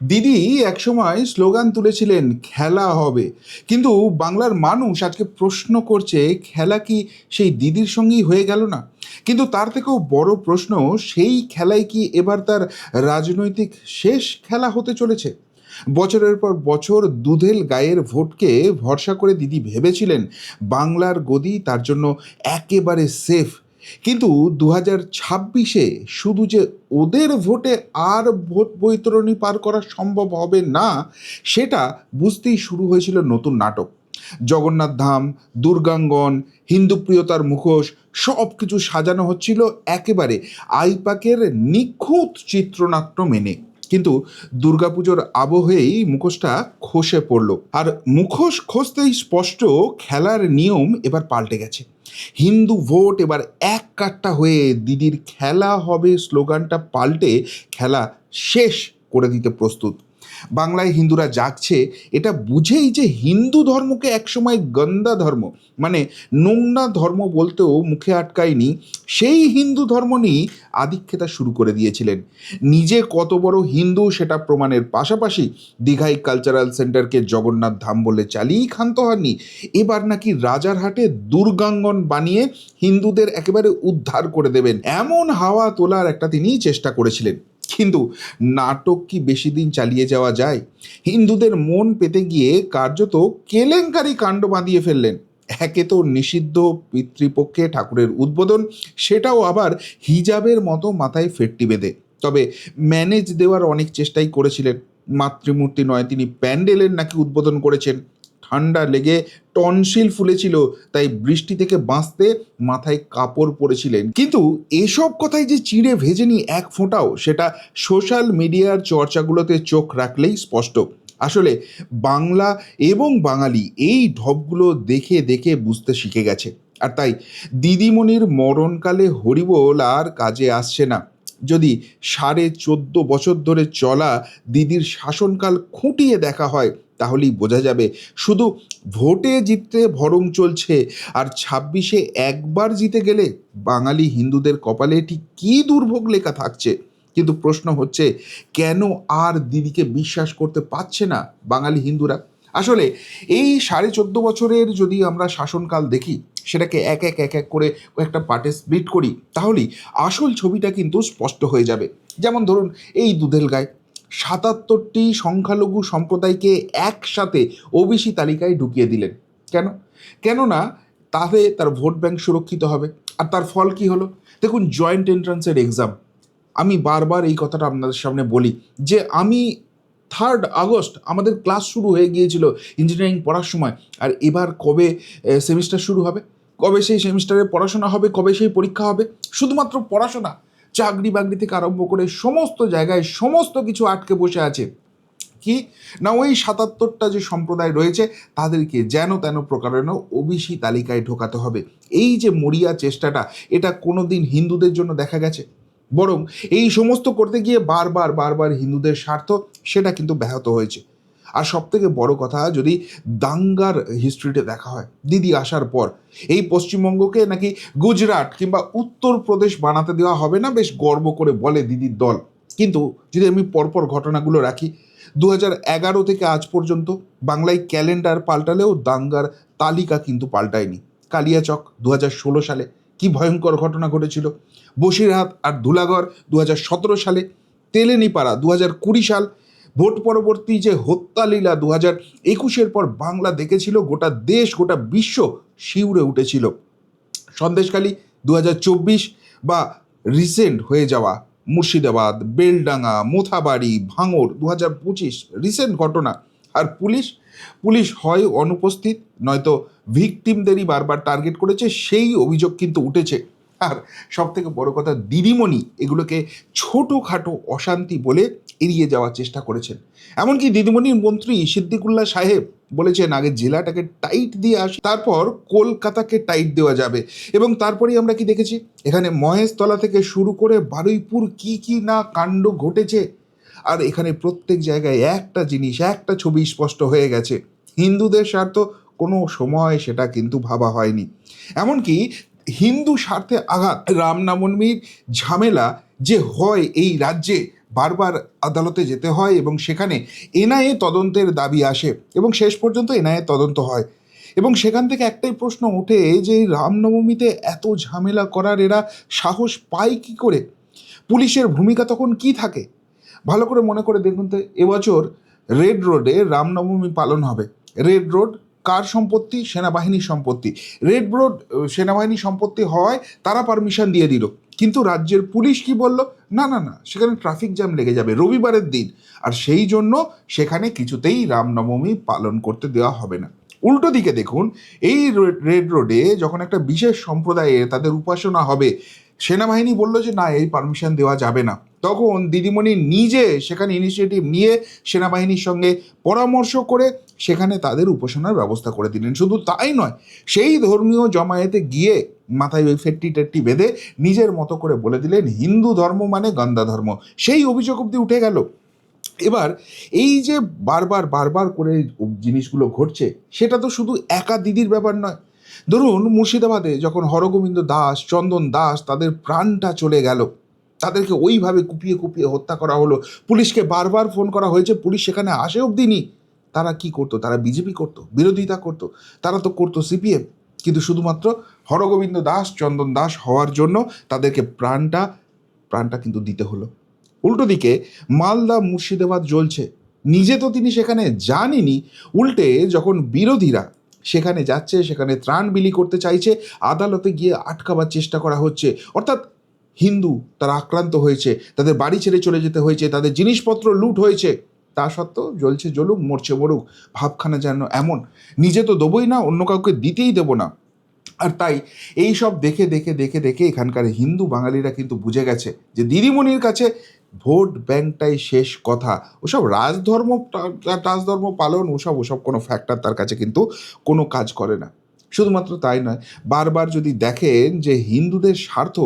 দিদি একসময় স্লোগান তুলেছিলেন, খেলা হবে। কিন্তু বাংলার মানুষ আজকে প্রশ্ন করছে, খেলা কি সেই দিদির সঙ্গেই হয়ে গেল না? কিন্তু তার থেকেও বড় প্রশ্ন, সেই খেলাই কি এবার তার রাজনৈতিক শেষ খেলা হতে চলেছে? বছরের পর বছর দুধেল গায়ের ভোটকে ভরসা করে দিদি ভেবেছিলেন, বাংলার গদি তার জন্য একেবারে সেফ। কিন্তু দু হাজার ছাব্বিশে শুধু যে ওদের ভোটে আর ভোট বৈতরণী পার করা সম্ভব হবে না, সেটা বুঝতেই শুরু হয়েছিল নতুন নাটক। জগন্নাথ ধাম, দুর্গাঙ্গন, হিন্দুপ্রিয়তার মুখোশ সব কিছু সাজানো হচ্ছিল একেবারে আইপাকের নিখুঁত চিত্রনাট্য মেনে। কিন্তু দুর্গাপুজোর আবহেই মুখোশটা খসে পড়ল। আর মুখোশ খসতেই স্পষ্ট খেলার নিয়ম এবার পাল্টে গেছে। হিন্দু ভোট এবার এক কাট্টা হয়ে দিদির খেলা হবে, স্লোগানটা পাল্টে খেলা শেষ করে দিতে প্রস্তুত। বাংলায় হিন্দুরা জাগছে, এটা বুঝেই যে হিন্দু ধর্মকে একসময় গন্দা ধর্ম মানে নোংরা ধর্ম বলতেও মুখে আটকায়নি, সেই হিন্দু ধর্ম নিয়েই আধিক্ষেতা শুরু করে দিয়েছিলেন। নিজে কত বড় হিন্দু সেটা প্রমাণের পাশাপাশি দীঘাই কালচারাল সেন্টারকে জগন্নাথ ধাম বলে চালিয়েই ক্ষান্ত হননি। এবার নাকি রাজারহাটে দুর্গাঙ্গন বানিয়ে হিন্দুদের একেবারে উদ্ধার করে দেবেন। এমন হাওয়া তোলার একটা তিনি চেষ্টা করেছিলেন। কিন্তু নাটক কি বেশি দিন চালিয়ে যাওয়া যায়? হিন্দুদের মন পেতে গিয়ে কার্যত কেলেঙ্কারি কাণ্ড বাঁধিয়ে ফেললেন। একে তো নিষিদ্ধ পিতৃপক্ষে ঠাকুরের উদ্বোধন, সেটাও আবার হিজাবের মতো মাথায় ফেটটি বেঁধে। তবে ম্যানেজ দেওয়ার অনেক চেষ্টাই করেছিলেন। মাতৃমূর্তি নয়, তিনি প্যান্ডেলের নাকি উদ্বোধন করেছেন। ঠান্ডা লেগে টনসিল ফুলেছিল, তাই বৃষ্টি থেকে বাঁচতে মাথায় কাপড় পরেছিলেন। কিন্তু এসব কথাই যে চিড়ে ভেজেনি এক ফোঁটাও, সেটা সোশ্যাল মিডিয়ার চর্চাগুলোতে চোখ রাখলেই স্পষ্ট। আসলে বাংলা এবং বাঙালি এই ঢপগুলো দেখে দেখে বুঝতে শিখে গেছে। আর তাই দিদিমণির মরণকালে হরিবোল আর কাজে আসছে না। যদি সাড়ে চোদ্দ বছর ধরে চলা দিদির শাসনকাল খুঁটিয়ে দেখা হয় তাহলেই বোঝা যাবে। শুধু ভোটে জিততে ভরং চলছে, আর ছাব্বিশে একবার জিতে গেলে বাঙালি হিন্দুদের কপালে ঠিক কী দুর্ভোগ লেখা থাকছে? কিন্তু প্রশ্ন হচ্ছে, কেন আর দিদিকে বিশ্বাস করতে পারছে না বাঙালি হিন্দুরা? আসলে এই সাড়ে চোদ্দ বছরের যদি আমরা শাসনকাল দেখি, সেটাকে এক এক এক এক করে একটা পার্টে স্প্লিট করি, তাহলেই আসল ছবিটা কিন্তু স্পষ্ট হয়ে যাবে। যেমন ধরুন, এই দুধেল গায়ে। সাতাত্তরটি সংখ্যালঘু সম্প্রদায়কে একসাথে ওবিসি তালিকায় ঢুকিয়ে দিলেন। কেন? কেননা তাতে তার ভোট ব্যাংক সুরক্ষিত হবে। আর তার ফল কি হলো? দেখুন, জয়েন্ট এন্ট্রান্সের এক্সাম। আমি বারবার এই কথাটা আপনাদের সামনে বলি যে আমি থার্ড আগস্ট আমাদের ক্লাস শুরু হয়ে গিয়েছিল ইঞ্জিনিয়ারিং পড়ার সময়। আর এবার কবে সেমিস্টার শুরু হবে? কবে সেই সেমিস্টারে পড়াশোনা হবে? কবে সেই পরীক্ষা হবে? শুধুমাত্র পড়াশোনা। চাকরি বাকরি থেকে আরম্ভ করে সমস্ত জায়গায় সমস্ত কিছু আটকে বসে আছে। কি? না, ওই সাতাত্তরটা যে সম্প্রদায় রয়েছে, তাদেরকে যেন তেন প্রকারেণ ওবিসি তালিকায় ঢোকাতে হবে। এই যে মরিয়া চেষ্টাটা, এটা কোনো দিন হিন্দুদের জন্য দেখা গেছে? বরং এই সমস্ত করতে গিয়ে বারবার বারবার হিন্দুদের স্বার্থ, সেটা কিন্তু ব্যাহত হয়েছে। আর সব থেকে বড় কথা, যদি দাঙ্গার হিস্ট্রিতে দেখা হয়, দিদি আসার পর, এই পশ্চিমবঙ্গকে নাকি গুজরাট কিংবা উত্তরপ্রদেশ বানাতে দেওয়া হবে না, বেশ গর্ব করে বলে দিদির দল। কিন্তু যদি আমি পরপর ঘটনাগুলো রাখি দু এগারো থেকে আজ পর্যন্ত বাংলায় ক্যালেন্ডার পাল্টালেও দাঙ্গার তালিকা কিন্তু পাল্টায়নি। কালিয়াচক দু ষোলো সালে কি ভয়ঙ্কর ঘটনা ঘটেছিল? বসিরহাট আর ধুলাগড় দু সালে তেলেনিপাড়া দু হাজার কুড়ি সাল ভোট পরবর্তী যে হত্যালীলা দু হাজার একুশের পর বাংলা দেখেছিল, গোটা দেশ, গোটা বিশ্ব শিউরে উঠেছিল। সন্দেশখালী দু বা রিসেন্ট হয়ে যাওয়া, মুর্শিদাবাদ, বেলডাঙ্গা, মোথাবাড়ি ভাঙড় দু হাজার পঁচিশ রিসেন্ট ঘটনা। আর পুলিশ পুলিশ হয় অনুপস্থিত, নয়তো ভিকটিমদেরই বারবার টার্গেট করেছে, সেই অভিযোগ কিন্তু উঠেছে। আর সব থেকে বড় কথা, দিদিমণি এগুলোকে ছোটোখাটো অশান্তি বলে এড়িয়ে যাওয়ার চেষ্টা করেছেন। এমনকি দিদিমণির মন্ত্রী সিদ্দিকুল্লাহ সাহেব বলেছেন, আগে জেলাটাকে টাইট দিয়ে আস, তারপর কলকাতাকে টাইট দেওয়া যাবে। এবং তারপরেই আমরা কি দেখেছি? এখানে মহেশতলা থেকে শুরু করে বারুইপুর কি কি না কাণ্ড ঘটেছে? আর এখানে প্রত্যেক জায়গায় একটা জিনিস, একটা ছবি স্পষ্ট হয়ে গেছে। হিন্দুদের স্বার্থ কোনো সময় সেটা কিন্তু ভাবা হয়নি। এমনকি হিন্দু স্বার্থে আঘাত রামনবমীর ঝামেলা যে হয় এই রাজ্যে বারবার আদালতে যেতে হয় এবং সেখানে এনআইএ তদন্তের দাবি আসে এবং শেষ পর্যন্ত এনআইএ তদন্ত হয়। এবং সেখান থেকে একটাই প্রশ্ন ওঠে যে রামনবমীতে এত ঝামেলা করার এরা সাহস পায় কি করে? পুলিশের ভূমিকা তখন কি থাকে? ভালো করে মনে করে দেখুন তো এবছর রেড রোডে রামনবমী পালন হবে। রেড রোড কার সম্পত্তি? সেনাবাহিনীর সম্পত্তি। রেড রোড আহ, সেনাবাহিনীর সম্পত্তি হওয়ায় তারা পারমিশন দিয়ে দিল। কিন্তু রাজ্যের পুলিশ কি বলল? না না না, সেখানে ট্রাফিক জ্যাম লেগে যাবে রবিবারের দিন। আর সেই জন্য সেখানে কিছুতেই রামনবমী পালন করতে দেওয়া হবে না। উল্টো দিকে দেখুন, এই রেড রোডে যখন একটা বিশেষ সম্প্রদায়ের তাদের উপাসনা হবে সেনাবাহিনী বলল যে, না, এই পারমিশন দেওয়া যাবে না। তখন দিদিমণি নিজে সেখানে ইনিশিয়েটিভ নিয়ে সেনাবাহিনীর সঙ্গে পরামর্শ করে সেখানে তাদের উপাসনার ব্যবস্থা করে দিলেন। শুধু তাই নয়, সেই ধর্মীয় জমায়েতে গিয়ে মাথায় ওই ফেট্টি টেট্টি বেঁধে নিজের মতো করে বলে দিলেন, হিন্দু ধর্ম মানে গন্দা ধর্ম। সেই অভিযোগ অব্দি উঠে গেল। এবার এই যে বারবার বারবার করে জিনিসগুলো ঘটছে, সেটা তো শুধু একা দিদির ব্যাপার নয় ধরুন মুর্শিদাবাদে যখন হরগোবিন্দ দাস, চন্দন দাস তাদের প্রাণটা চলে গেল, তাদেরকে ওইভাবে কুপিয়ে কুপিয়ে হত্যা করা হলো, পুলিশকে বারবার ফোন করা হয়েছে, পুলিশ সেখানে আসে অবধি নি। তারা কি করতো? তারা বিজেপি করতো, বিরোধিতা করতো, তারা তো করতো সিপিএম। কিন্তু শুধুমাত্র হরগোবিন্দ দাস, চন্দন দাস হওয়ার জন্য তাদেরকে প্রাণটা প্রাণটা কিন্তু দিতে হলো। উল্টো দিকে মালদা, মুর্শিদাবাদ জ্বলছে। নিজে তো তিনি সেখানে জানেনি উল্টে যখন বিরোধীরা সেখানে যাচ্ছে, সেখানে ত্রাণ বিলি করতে চাইছে, আদালতে গিয়ে আটকাবার চেষ্টা করা হচ্ছে। অর্থাৎ হিন্দু তারা আক্রান্ত হয়েছে, তাদের বাড়ি ছেড়ে চলে যেতে হয়েছে, তাদের জিনিসপত্র লুট হয়েছে। তা সত্ত্বেও জ্বলছে জ্বলুক, মরছে মরুক, ভাবখানা যেন এমন। নিজে তো দেবই না, অন্য কাউকে দিতেই দেবো না। আর তাই এই সব দেখে দেখে দেখে দেখে এখানকার হিন্দু বাঙালিরা কিন্তু বুঝে গেছে যে দিদিমণির কাছে ভোট ব্যাংকটাই শেষ কথা। ওসব রাজধর্ম রাজধর্ম পালন, ওসব ওসব কোনো ফ্যাক্টর তার কাছে কিন্তু কোনো কাজ করে না। শুধুমাত্র তাই নয়, বারবার যদি দেখেন যে হিন্দুদের স্বার্থ,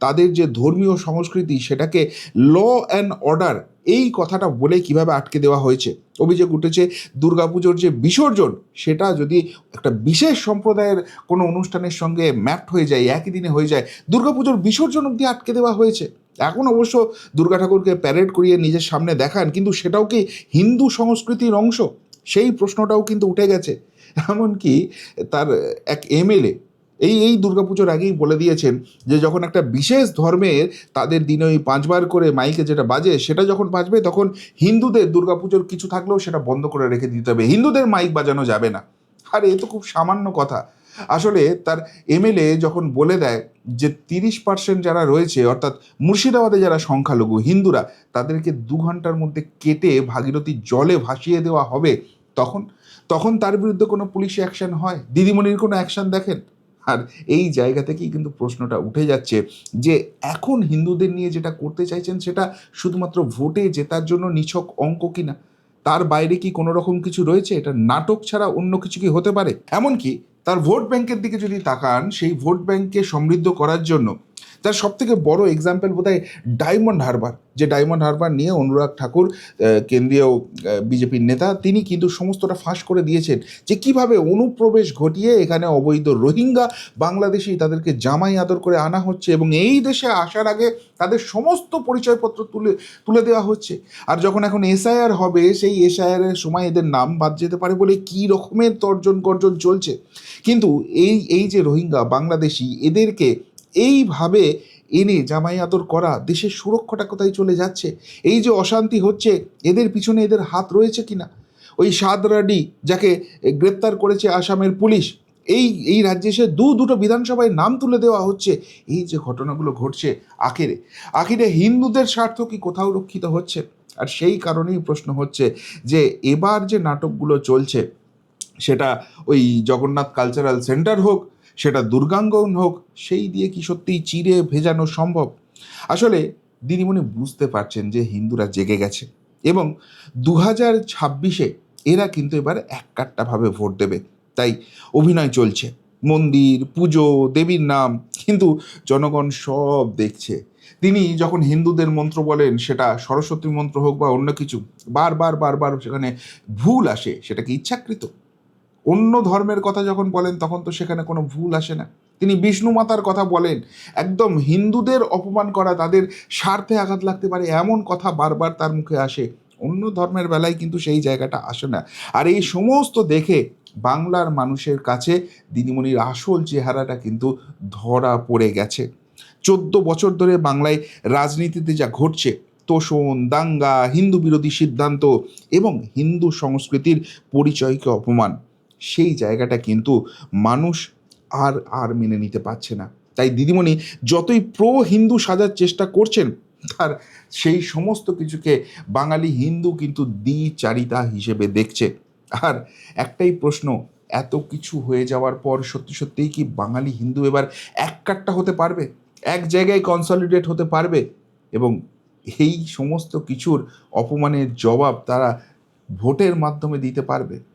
তাদের যে ধর্মীয় সংস্কৃতি, সেটাকে ল অ্যান্ড অর্ডার এই কথাটা বলে কীভাবে আটকে দেওয়া হয়েছে? অভিযোগ উঠেছে, দুর্গাপুজোর যে বিসর্জন, সেটা যদি একটা বিশেষ সম্প্রদায়ের কোনো অনুষ্ঠানের সঙ্গে ম্যাপড হয়ে যায়, একই দিনে হয়ে যায়, দুর্গাপুজোর বিসর্জন অবধি আটকে দেওয়া হয়েছে। এখন অবশ্য দুর্গা ঠাকুরকে প্যারেড করিয়ে নিজের সামনে দেখান, কিন্তু সেটাও কি হিন্দু সংস্কৃতির অংশ? সেই প্রশ্নটাও কিন্তু উঠে গেছে। এমনকি তার এক এমএলএ এই এই দুর্গাপুজোর আগেই বলে দিয়েছেন যে যখন একটা বিশেষ ধর্মের তাদের দিনে ওই পাঁচবার করে মাইকে যেটা বাজে, সেটা যখন বাজবে, তখন হিন্দুদের দুর্গাপুজোর কিছু থাকলেও সেটা বন্ধ করে রেখে দিতে হবে। হিন্দুদের মাইক বাজানো যাবে না। আর, এ তো খুব সামান্য কথা। আসলে তার এমএলএ যখন বলে দেয় যে তিরিশ পার্সেন্ট যারা রয়েছে, অর্থাৎ মুর্শিদাবাদে যারা সংখ্যালঘু, হিন্দুরা, তাদেরকে দু ঘণ্টার মধ্যে কেটে ভাগীরথী জলে ভাসিয়ে দেওয়া হবে। তখন তখন তার বিরুদ্ধে কোনো পুলিশ অ্যাকশন হয়? দিদিমণির কোনো অ্যাকশন দেখেন? আর এই জায়গা থেকেই কিন্তু প্রশ্নটা উঠে যাচ্ছে যে, এখন হিন্দুদের নিয়ে যেটা করতে চাইছেন সেটা শুধুমাত্র ভোটে জেতার জন্য নিছক অঙ্ক কিনা? তার বাইরে কি কোনো রকম কিছু রয়েছে? এটা নাটক ছাড়া অন্য কিছু কি হতে পারে? এমনকি তার ভোট ব্যাংকের দিকে যদি তাকান সেই ভোট ব্যাংককে সমৃদ্ধ করার জন্য তার সব থেকে বড় এক্সাম্পল বোধহয় ডায়মন্ড হারবার যে ডায়মন্ড হারবার নিয়ে অনুরাগ ঠাকুর কেন্দ্রীয় বিজেপির নেতা, তিনি কিন্তু সমস্তটা ফাঁস করে দিয়েছেন যে কীভাবে অনুপ্রবেশ ঘটিয়ে এখানে অবৈধ রোহিঙ্গা বাংলাদেশি তাদেরকে জামাই আদর করে আনা হচ্ছে এবং এই দেশে আসার আগে তাদের সমস্ত পরিচয়পত্র তুলে তুলে দেওয়া হচ্ছে। আর যখন এখন এসআইআর হবে, সেই এসআইআর এর সময় এদের নাম বাদ যেতে পারে বলে কী রকমের তর্জন গর্জন চলছে? কিন্তু এই এই যে রোহিঙ্গা বাংলাদেশি, এদেরকে এইভাবে এনে জামাই আদর করা দেশের সুরক্ষাটা কোথায় চলে যাচ্ছে? এই যে অশান্তি হচ্ছে, এদের পিছনে এদের হাত রয়েছে কিনা? ওই সাদরাডি যাকে গ্রেপ্তার করেছে আসামের পুলিশ, এই এই রাজ্যে এসে দু দুটো বিধানসভায় নাম তুলে দেওয়া হচ্ছে। এই যে ঘটনাগুলো ঘটছে আখেরে, আখিরে হিন্দুদের স্বার্থ কি কোথাও রক্ষিত হচ্ছে? আর সেই কারণেই প্রশ্ন হচ্ছে যে এবার যে নাটকগুলো চলছে, সেটা ওই জগন্নাথ কালচারাল সেন্টার হোক সেটা দুর্গাঙ্গন হোক, সেই দিয়ে কি সত্যিই চিরে ভেজানো সম্ভব? আসলে দিদিমণি বুঝতে পারছেন যে হিন্দুরা জেগে গেছে এবং দু হাজার ছাব্বিশে এরা কিন্তু এবার এককাট্টাভাবে ভোট দেবে। তাই অভিনয় চলছে। মন্দির, পুজো, দেবীর নাম, কিন্তু জনগণ সব দেখছে। তিনি যখন হিন্দুদের মন্ত্র বলেন, সেটা সরস্বতী মন্ত্র হোক বা অন্য কিছু, বারবার বারবার সেখানে ভুল আসে, সেটা কি ইচ্ছাকৃত? অন্য ধর্মের কথা যখন বলেন, তখন তো সেখানে কোনো ভুল আসে না। তিনি বিষ্ণু মাতার কথা বলেন, একদম হিন্দুদের অপমান করা তাদের স্বার্থে আঘাত লাগতে পারে এমন কথা বারবার তার মুখে আসে। অন্য ধর্মের বেলায় কিন্তু সেই জায়গাটা আসে না। আর এই সমস্ত দেখে বাংলার মানুষের কাছে দিদিমণির আসল চেহারাটা কিন্তু ধরা পড়ে গেছে। চোদ্দ বছর ধরে বাংলায় রাজনীতিতে যা ঘটছে, তোষণ, দাঙ্গা, হিন্দু বিরোধী সিদ্ধান্ত এবং হিন্দু সংস্কৃতির পরিচয়কে অপমান। সেই জায়গাটা কিন্তু মানুষ আর আর মেনে নিতে পারছে না। তাই দিদিমণি যতই প্রো হিন্দু সাজার চেষ্টা করছেন, তার সেই সমস্ত কিছুকে বাঙালি হিন্দু কিন্তু দ্বিচারিতা হিসেবে দেখছে। আর একটাই প্রশ্ন, এত কিছু হয়ে যাওয়ার পর সত্যি সত্যিই কি বাঙালি হিন্দু এবার এক কাট্টা হতে পারবে? এক জায়গায় কনসলিডেট হতে পারবে? এবং এই সমস্ত কিছুর অপমানের জবাব তারা ভোটের মাধ্যমে দিতে পারবে?